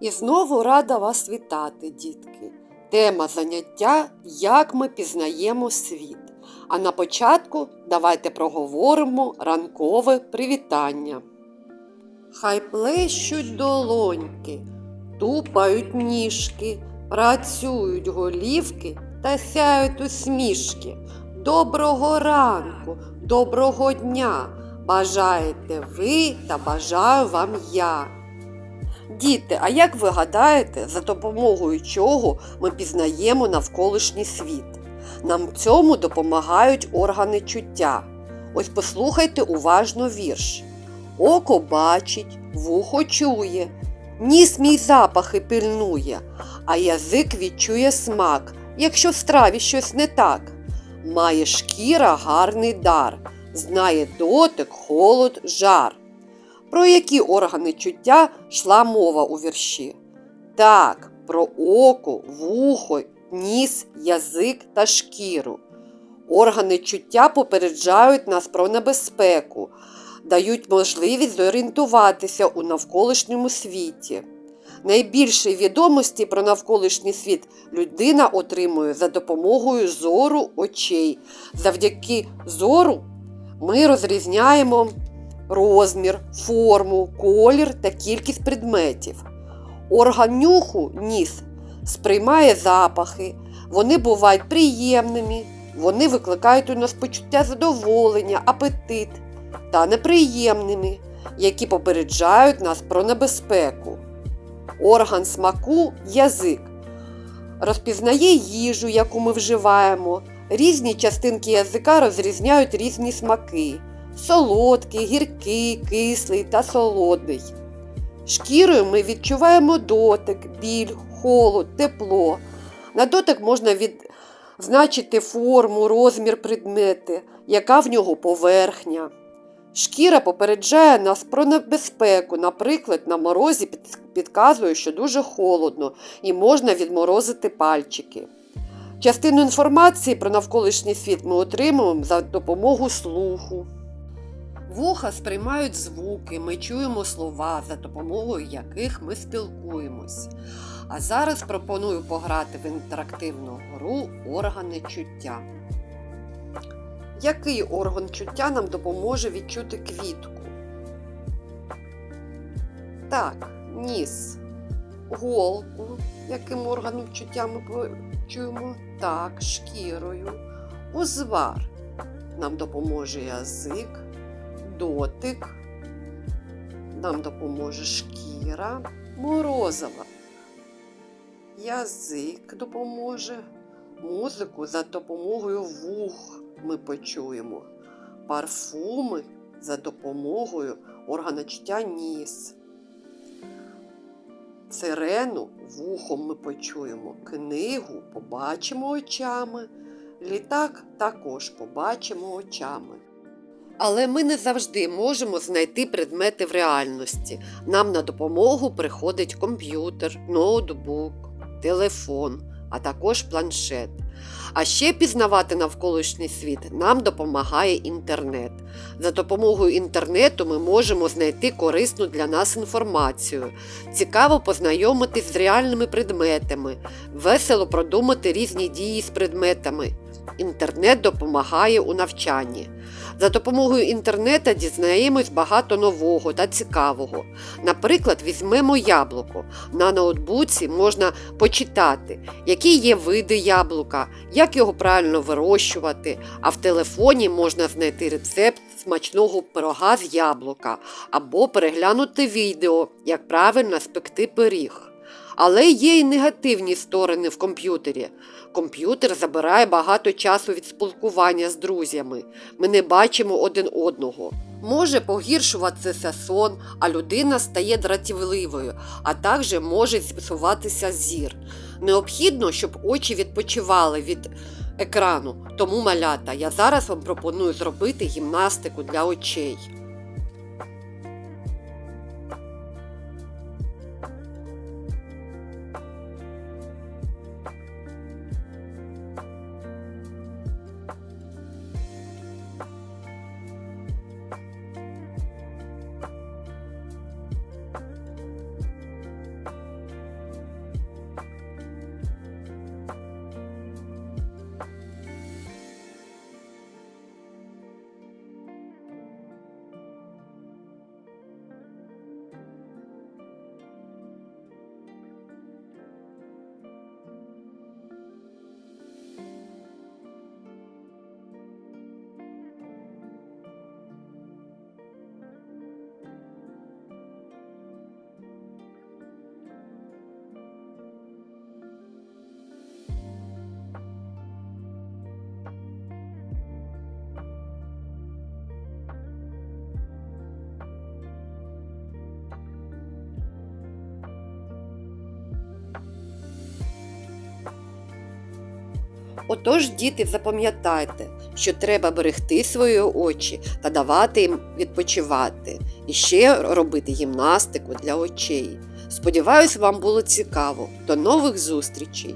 І знову рада вас вітати, дітки. Тема заняття Як ми пізнаємо світ. А на початку давайте проговоримо ранкове привітання. Хай плещуть долоньки, тупають ніжки, працюють голівки та сяють усмішки. Доброго ранку, доброго дня! Бажаєте ви та бажаю вам я. Діти, а як ви гадаєте, за допомогою чого ми пізнаємо навколишній світ? Нам цьому допомагають органи чуття. Ось послухайте уважно вірш. Око бачить, вухо чує, ніс мій запахи пильнує, а язик відчує смак, якщо в страві щось не так. Має шкіра гарний дар, знає дотик, холод, жар. Про які органи чуття йшла мова у вірші? Так, про око, вухо, ніс, язик та шкіру. Органи чуття попереджають нас про небезпеку, дають можливість зорієнтуватися у навколишньому світі. Найбільше відомості про навколишній світ людина отримує за допомогою зору очей. Завдяки зору ми розрізняємо розмір, форму, колір та кількість предметів. Орган нюху ніс сприймає запахи, вони бувають приємними, вони викликають у нас почуття задоволення, апетит та неприємними, які попереджають нас про небезпеку. Орган смаку язик розпізнає їжу, яку ми вживаємо. Різні частинки язика розрізняють різні смаки солодкий, гіркий, кислий та солодний. Шкірою ми відчуваємо дотик, біль, холод, тепло. На дотик можна відзначити форму, розмір предмети, яка в нього поверхня. Шкіра попереджає нас про небезпеку, наприклад, на морозі підказує, що дуже холодно і можна відморозити пальчики. Частину інформації про навколишній світ ми отримуємо за допомогою слуху. Вуха сприймають звуки, ми чуємо слова, за допомогою яких ми спілкуємось. А зараз пропоную пограти в інтерактивну гру органи чуття. Який орган чуття нам допоможе відчути квітку? Так, ніс, голку, яким органом чуття ми чуємо? Так, шкірою, узвар. Нам допоможе язик дотик, нам допоможе шкіра, морозова. Язик допоможе, музику за допомогою вух ми почуємо, парфуми за допомогою органа чуття ніс. Сирену вухом ми почуємо, книгу побачимо очами, літак також побачимо очами. Але ми не завжди можемо знайти предмети в реальності. Нам на допомогу приходить комп'ютер, ноутбук, телефон, а також планшет. А ще пізнавати навколишній світ нам допомагає інтернет. За допомогою інтернету ми можемо знайти корисну для нас інформацію, цікаво познайомитись з реальними предметами, весело продумати різні дії з предметами. Інтернет допомагає у навчанні. За допомогою інтернету дізнаємось багато нового та цікавого. Наприклад, візьмемо яблуко. На ноутбуці можна почитати, які є види яблука, як його правильно вирощувати, а в телефоні можна знайти рецепт смачного пирога з яблука або переглянути відео, як правильно спекти пиріг. Але є й негативні сторони в комп'ютері. Комп'ютер забирає багато часу від спілкування з друзями. Ми не бачимо один одного. Може погіршуватися сон, а людина стає дратівливою, а також може зіпсуватися зір. Необхідно, щоб очі відпочивали від екрану. Тому малята, я зараз вам пропоную зробити гімнастику для очей. Отож, діти, запам'ятайте, що треба берегти свої очі та давати їм відпочивати, і ще робити гімнастику для очей. Сподіваюсь, вам було цікаво. До нових зустрічей!